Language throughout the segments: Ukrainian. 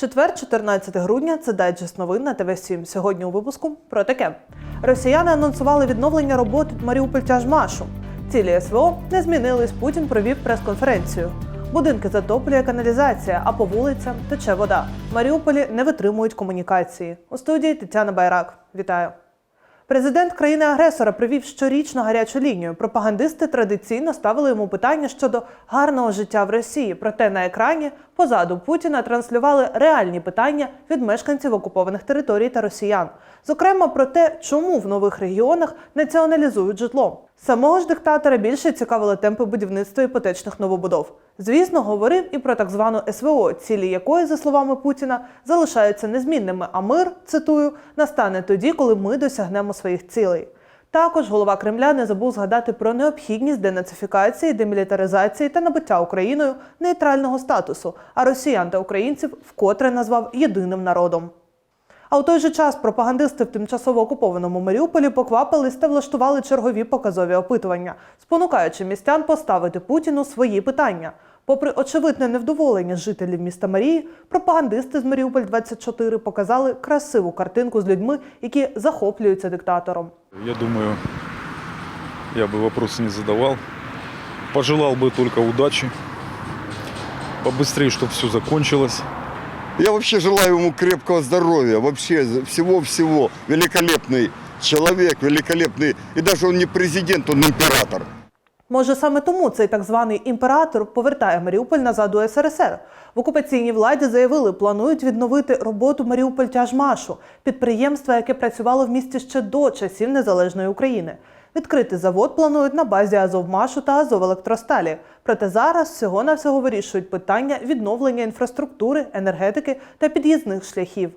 Четвер, 14 грудня, це дайджест новин на ТВ 7 Сьогодні у випуску про таке. Росіяни анонсували відновлення роботи Маріуполь Тяжмашу. Цілі СВО не змінились. Путін провів прес-конференцію. Будинки затоплює каналізація, а по вулицям тече вода. В Маріуполі не витримують комунікації. У студії Тетяна Байрак. Вітаю. Президент країни-агресора привів щорічну гарячу лінію. Пропагандисти традиційно ставили йому питання щодо гарного життя в Росії. Проте на екрані позаду Путіна транслювали реальні питання від мешканців окупованих територій та росіян. Зокрема, про те, чому в нових регіонах націоналізують житло. Самого ж диктатора більше цікавили темпи будівництва іпотечних новобудов. Звісно, говорив і про так звану СВО, цілі якої, за словами Путіна, залишаються незмінними. А мир, цитую, настане тоді, коли ми досягнемо своїх цілей. Також голова Кремля не забув згадати про необхідність денацифікації, демілітаризації та набуття Україною нейтрального статусу, а росіян та українців вкотре назвав єдиним народом. А у той же час пропагандисти в тимчасово окупованому Маріуполі поквапились та влаштували чергові показові опитування, спонукаючи містян поставити Путіну свої питання. Попри очевидне невдоволення жителів міста Марії, пропагандисти з Маріуполь 24 показали красиву картинку з людьми, які захоплюються диктатором. Я думаю, я бы вопросы не задавал. Пожелал бы только удачи. Побыстрее, чтобы все закончилось. Я вообще желаю ему крепкого здоровья, вообще всего-всего. Великолепный человек, великолепный. И даже он не президент, он император. Може, саме тому цей так званий імператор повертає Маріуполь назад у СРСР. В окупаційній владі заявили, планують відновити роботу Маріуполь Тяжмашу, підприємства, яке працювало в місті ще до часів незалежної України. Відкрити завод планують на базі Азовмашу та Азовелектросталі. Проте зараз всього на всього вирішують питання відновлення інфраструктури, енергетики та під'їзних шляхів.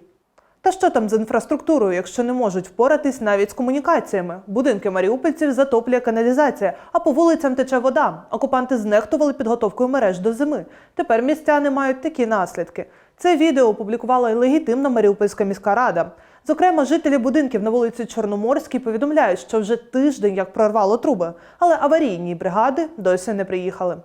Та що там з інфраструктурою, якщо не можуть впоратись навіть з комунікаціями? Будинки маріупольців затоплює каналізація, а по вулицям тече вода. Окупанти знехтували підготовкою мереж до зими. Тепер містяни мають такі наслідки. Це відео опублікувала й легітимна Маріупольська міська рада. Зокрема, жителі будинків на вулиці Чорноморській повідомляють, що вже тиждень як прорвало труби, але аварійні бригади досі не приїхали.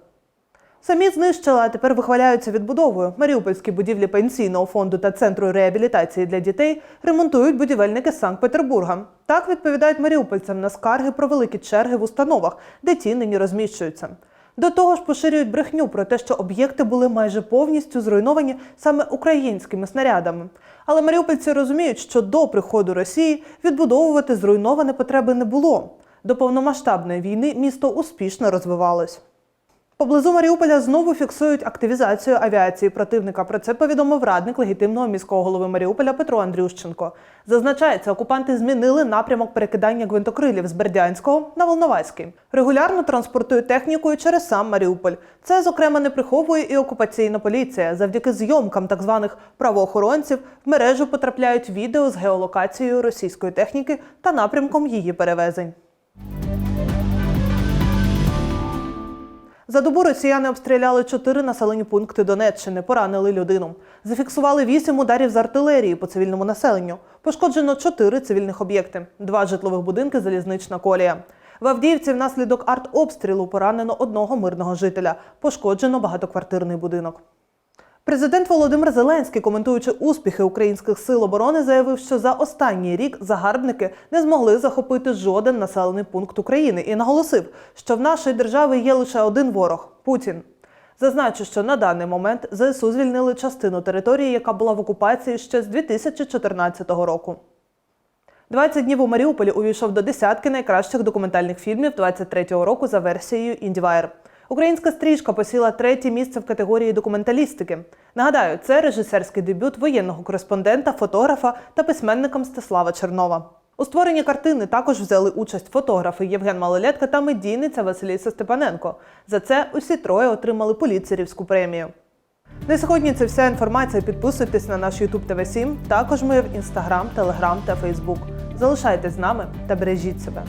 Самі знищили, а тепер вихваляються відбудовою. Маріупольські будівлі пенсійного фонду та центру реабілітації для дітей ремонтують будівельники Санкт-Петербурга. Так відповідають маріупольцям на скарги про великі черги в установах, де ті нині розміщуються. До того ж, поширюють брехню про те, що об'єкти були майже повністю зруйновані саме українськими снарядами. Але маріупольці розуміють, що до приходу Росії відбудовувати зруйноване потреби не було. До повномасштабної війни місто успішно розвивалось. Поблизу Маріуполя знову фіксують активізацію авіації противника. Про це повідомив радник легітимного міського голови Маріуполя Петро Андрющенко. Зазначається, окупанти змінили напрямок перекидання гвинтокрилів з Бердянського на Волноваський. Регулярно транспортують технікою через сам Маріуполь. Це, зокрема, не приховує і окупаційна поліція. Завдяки зйомкам так званих правоохоронців в мережу потрапляють відео з геолокацією російської техніки та напрямком її перевезень. За добу росіяни обстріляли чотири населені пункти Донеччини, поранили людину. Зафіксували вісім ударів з артилерії по цивільному населенню. Пошкоджено чотири цивільних об'єкти, два житлових будинки, залізнична колія. В Авдіївці внаслідок артобстрілу поранено одного мирного жителя. Пошкоджено багатоквартирний будинок. Президент Володимир Зеленський, коментуючи успіхи українських сил оборони, заявив, що за останній рік загарбники не змогли захопити жоден населений пункт України і наголосив, що в нашої держави є лише один ворог Путін. Зазначу, що на даний момент ЗСУ звільнили частину території, яка була в окупації ще з 2014 року. 20 днів у Маріуполі увійшов до десятки найкращих документальних фільмів 23-го року за версією IndieWire. Українська стрічка посіла третє місце в категорії документалістики. Нагадаю, це режисерський дебют воєнного кореспондента, фотографа та письменника Мстислава Чернова. У створенні картини також взяли участь фотографи Євген Малолетка та медійниця Василіса Степаненко. За це усі троє отримали поліцерівську премію. На сьогодні це вся інформація. Підписуйтесь на наш YouTube TV 7 Також ми в Instagram, Telegram та Facebook. Залишайтесь з нами та бережіть себе.